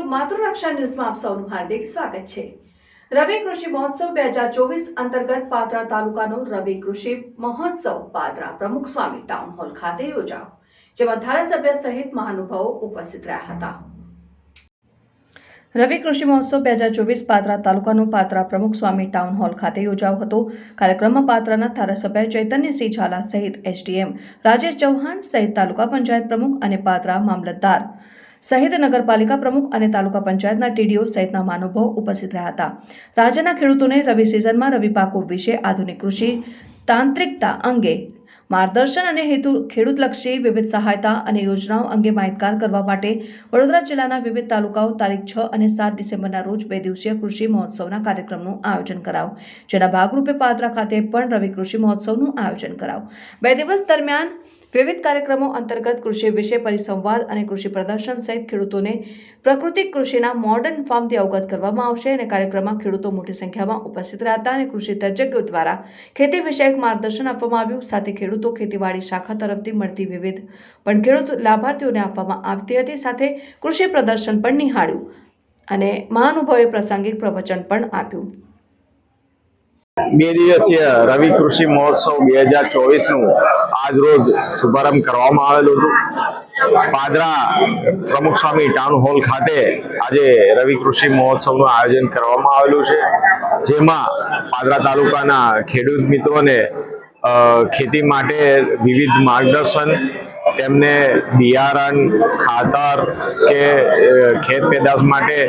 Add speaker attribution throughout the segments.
Speaker 1: માતૃરક્ષા ન્યૂઝમાં આપ સૌનું હાર્દિક સ્વાગત છે. રવિ કૃષિ મહોત્સવ બે હજાર ચોવીસ અંતર્ગત પાત્રા તાલુકાનો રવિ કૃષિ મહોત્સવ પાત્રા પ્રમુખ સ્વામી ટાઉન હોલ ખાતે યોજાયો, જેમાં ધારાસભ્ય સહિત મહાનુભાવો ઉપસ્થિત રહ્યા હતા. રવિ કૃષિ મહોત્સવ બે હજાર ચોવીસ પાત્રા તાલુકાનો પાત્રા પ્રમુખ સ્વામી ટાઉન હોલ ખાતે યોજાયો હતો. કાર્યક્રમમાં પાત્રાના ધારાસભ્ય ચૈતન્યસિંહ ઝાલા સહિત એસડીએમ, રાજેશ ચૌહાણ સહિત તાલુકા પંચાયત પ્રમુખ અને પાત્રા મામલતદાર. સહિત નગરપાલિકા પ્રમુખ અને તાલુકા પંચાયતના ટીડીઓ સહિતના મહાનુભાવો ઉપસ્થિત રહ્યા હતા. રાજ્યના ખેડૂતોને રવિ સિઝનમાં રવિ પાકો વિશે આધુનિક કૃષિ, તાંત્રિકતા અંગે માર્ગદર્શન અને હેતુ ખેડૂતલક્ષી વિવિધ સહાયતા અને યોજનાઓ અંગે માહિતગાર કરવા માટે વડોદરા જિલ્લાના વિવિધ તાલુકાઓ તારીખ છ અને સાત ડિસેમ્બરના રોજ બે દિવસીય કૃષિ મહોત્સવના કાર્યક્રમનું આયોજન કરાવ. જેના ભાગરૂપે પાદરા ખાતે પણ રવિ કૃષિ મહોત્સવનું આયોજન કરાવ. બે દિવસ દરમિયાન વિવિધ કાર્યક્રમો અંતર્ગત કૃષિ વિશે પરિસંવાદ અને કૃષિ પ્રદર્શન સહિત ખેડૂતોને પ્રાકૃતિક કૃષિના મોડર્ન ફાર્મથી અવગત કરવામાં આવશે અને કાર્યક્રમમાં ખેડૂતો મોટી સંખ્યામાં ઉપસ્થિત રહ્યા હતા અને કૃષિ તજજ્ઞો દ્વારા ખેતી વિષયક માર્ગદર્શન આપવામાં આવ્યું. સાથે ખેડૂતો ખેતીવાડી શાખા તરફથી મળતી વિવિધ પણ ખેડૂત લાભાર્થીઓને આપવામાં આવતી હતી. સાથે કૃષિ પ્રદર્શન પણ નિહાળ્યું અને મહાનુભાવે પ્રાસંગિક પ્રવચન પણ આપ્યું.
Speaker 2: બે દિવસીય રવિ કૃષિ મહોત્સવ બે હજાર ચોવીસનું આજ રોજ શુભારંભ કરવામાં આવેલું હતું. પાદરા પ્રમુખ સ્વામી ટાઉન હોલ ખાતે આજે રવિ કૃષિ મહોત્સવનું આયોજન કરવામાં આવેલું છે. જેમાં પાદરા તાલુકાના ખેડૂત મિત્રોને ખેતી માટે વિવિધ માર્ગદર્શન, તેમને બિયારણ, ખાતર કે ખેત પેદાશ માટે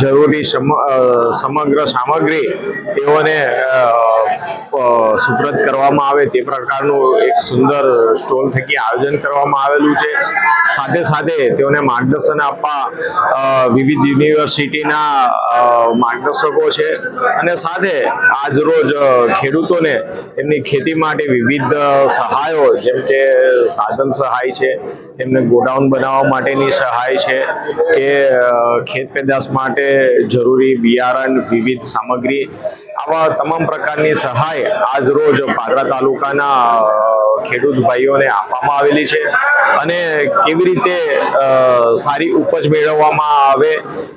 Speaker 2: જરૂરી સમ- સમગ્ર સામગ્રી તેઓને સુપ્રત કરવામાં આવે તે પ્રકારનું એક સુંદર સ્ટોલ થકી આયોજન કરવામાં આવેલું છે. સાથે સાથે તેઓને માર્ગદર્શન આપવા વિવિધ યુનિવર્સિટીના માર્ગદર્શકો છે. અને સાથે આજરોજ ખેડૂતોને એમની ખેતી માટે વિવિધ સહાયો જેમ કે સાધન સહાય છે તેમને ગોડાઉન બનાવવા માટેની સહાય છે કે ખેત પેદાશ માટે જરૂરી બિયારણ, વિવિધ સામગ્રી, આવા તમામ પ્રકારની સહાય આજ રોજ પાદરા તાલુકાના ખેડૂત ભાઈઓને આપવામાં આવેલી છે. અને કેવી રીતે સારી ઉપજ મેળવવામાં આવે,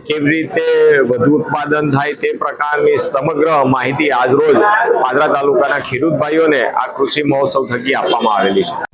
Speaker 2: કેવી રીતે વધુ ઉત્પાદન થાય તે પ્રકારની સમગ્ર માહિતી આજરોજ પાદરા તાલુકાના ખેડૂત ભાઈઓને આ કૃષિ મહોત્સવ થકી આપવામાં આવેલી છે.